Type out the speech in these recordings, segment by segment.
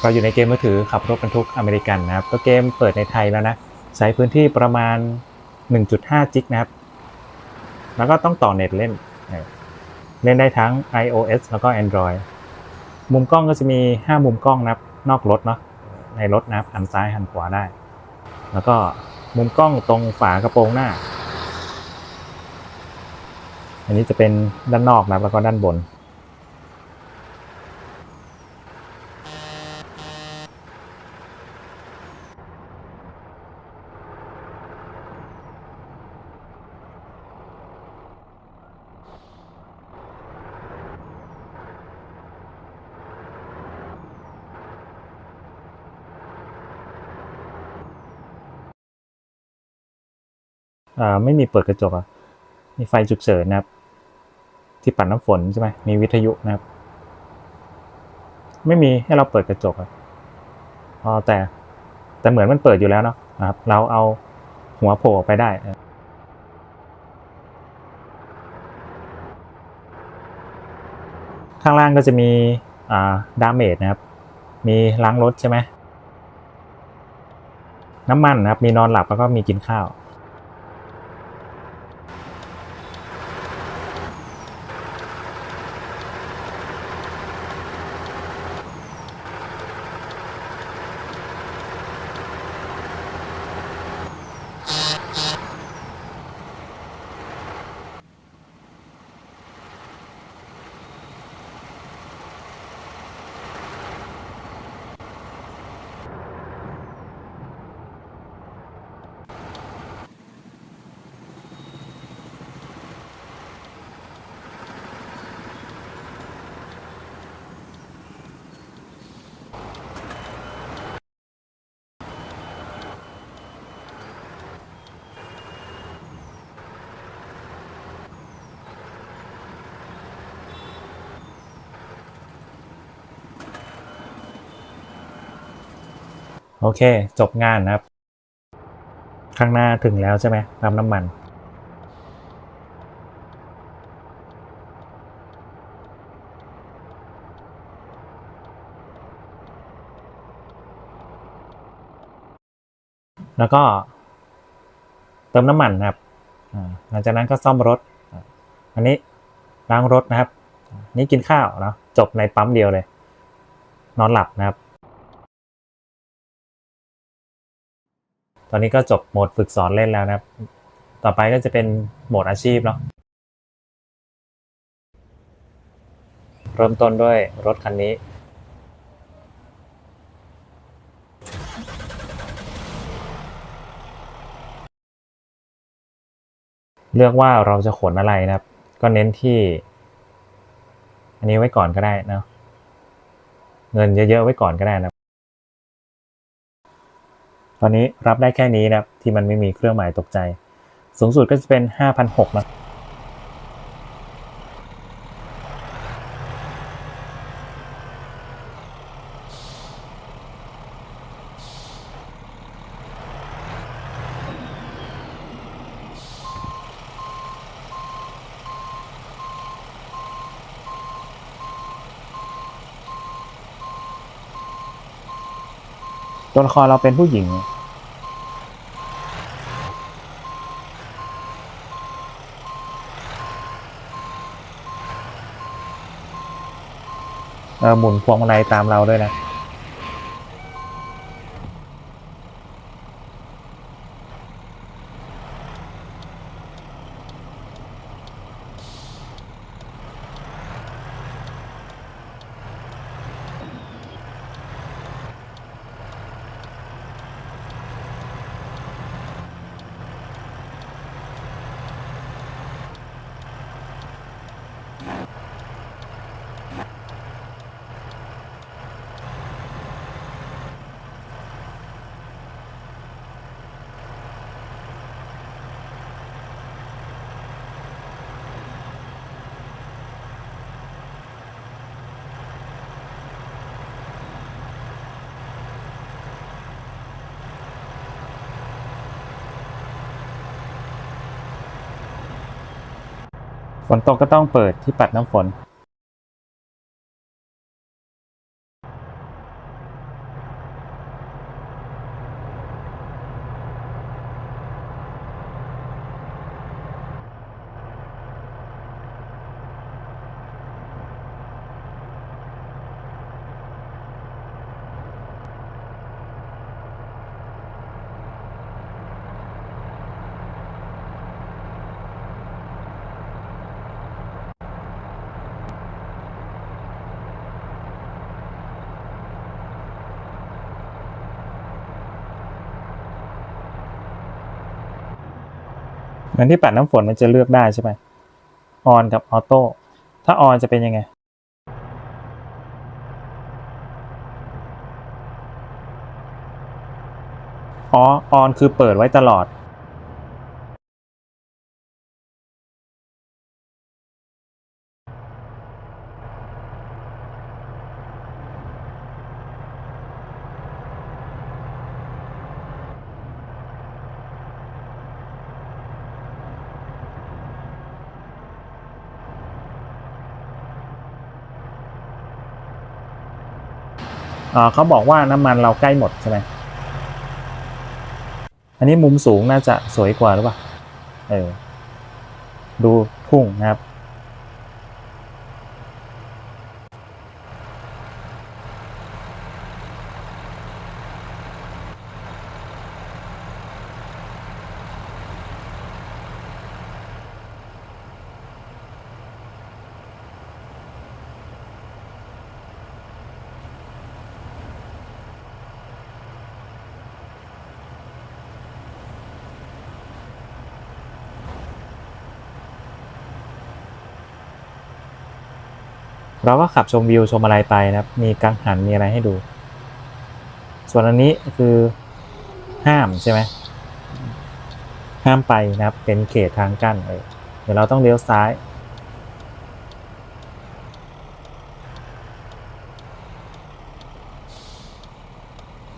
เราอยู่ในเกมมือถือขับรถบรรทุกอเมริกันนะครับ ก็เกมเปิดในไทยแล้วนะใช้พื้นที่ประมาณ 1.5 จิกนะครับ แล้วก็ต้องต่อเน็ตเล่นเออเล่นได้ทั้ง iOS แล้วก็ Android มุมกล้องก็จะมี 5 มุมกล้องนะครับ นอกรถเนาะ ในรถนะครับหันซ้ายหันขวาได้ แล้วก็มุมกล้องตรงฝากระโปรงหน้า อันนี้จะเป็นด้านนอกนะครับแล้วก็ด้านบน ไม่มีเปิดกระจกอะมีไฟฉุกเฉินนะครับ ที่ปัดน้ำฝนใช่ไหมมีวิทยุนะครับ ไม่มีให้เราเปิดกระจกอะอ๋อแต่แต่เหมือนมันเปิดอยู่แล้วเนาะนะครับ เราเอาหัวโผล่ไปได้ข้างล่างก็จะมีอ่าดาเมจนะครับ มีล้างรถใช่ไหม น้ำมันนะครับ มีนอนหลับแล้วก็มีกินข้าว โอเค จบงานนะครับ ข้างหน้าถึงแล้วใช่ไหมปั๊มน้ำมัน แล้วก็เติมน้ำมันนะครับหลังจากนั้นก็ซ่อมรถ อันนี้ล้างรถนะครับ นี่กินข้าวเนาะจบในปั๊มเดียวเลย นอนหลับนะครับ ตอนนี้ก็จบโหมดฝึกสอนเล่นแล้วนะครับ ต่อไปก็จะเป็นโหมดอาชีพเนาะ เริ่มต้นด้วยรถคันนี้ เลือกว่าเราจะขนอะไรนะครับ ก็เน้นที่ อันนี้ไว้ก่อนก็ได้นะ เงินเยอะๆไว้ก่อนก็ได้นะ ตอนนี้รับได้แค่นี้นะครับที่มันไม่มีเครื่องหมายตกใจ สูงสุดก็จะเป็น 5,600นะ ตัวละครเราเป็นผู้หญิงเราหมุนพวงมาลัยตามเราด้วยนะ ฝนตกก็ต้องเปิดที่ปัดน้ำฝน มือนที่ปัดน้ำฝนมันจะเลือกได้ใช่ไหมออนกับออโต้ถ้าออนจะเป็นยังไงอ๋อออนคือเปิดไว้ตลอด เขาบอกว่าน้ำมันเราใกล้หมดใช่ไหมอันนี้มุมสูงน่าจะสวยกว่าหรือเปล่า เออ ดูทุ่งนะครับ เราก็ขับชมวิวชมอะไรไปนะครับ มีกังหันมีอะไรให้ดู ส่วนอันนี้คือห้ามใช่ไหมห้ามไปนะครับ เป็นเขตทางกั้นเออเดี๋ยวเราต้องเลี้ยวซ้าย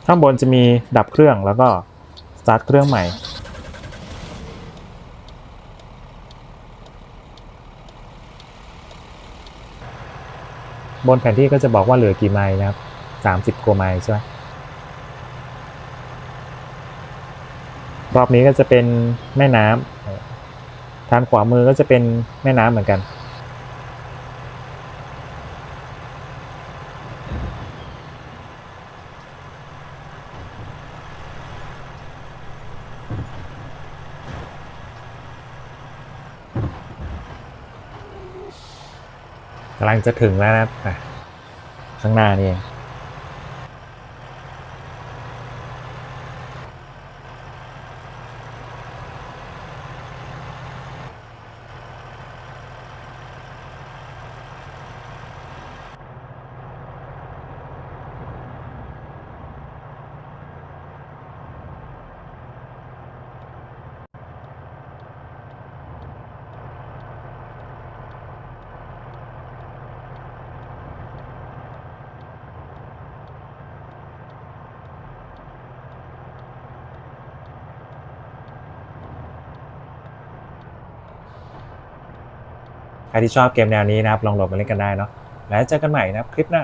ข้างบนจะมีดับเครื่องแล้วก็สตาร์ทเครื่องใหม่ บนแผนที่ก็จะบอกว่าเหลือกี่ไมล์นะครับสามสิบกว่าไมล์ใช่ไหมรอบนี้ก็จะเป็นแม่น้ำทางขวามือก็จะเป็นแม่น้ำเหมือนกัน กำลังจะถึงแล้วนะข้างหน้านี่ ใครที่ชอบเกมแนวนี้นะครับลองโหลดมาเล่นกันได้เนาะแล้วเจอกันใหม่นะครับคลิปหน้า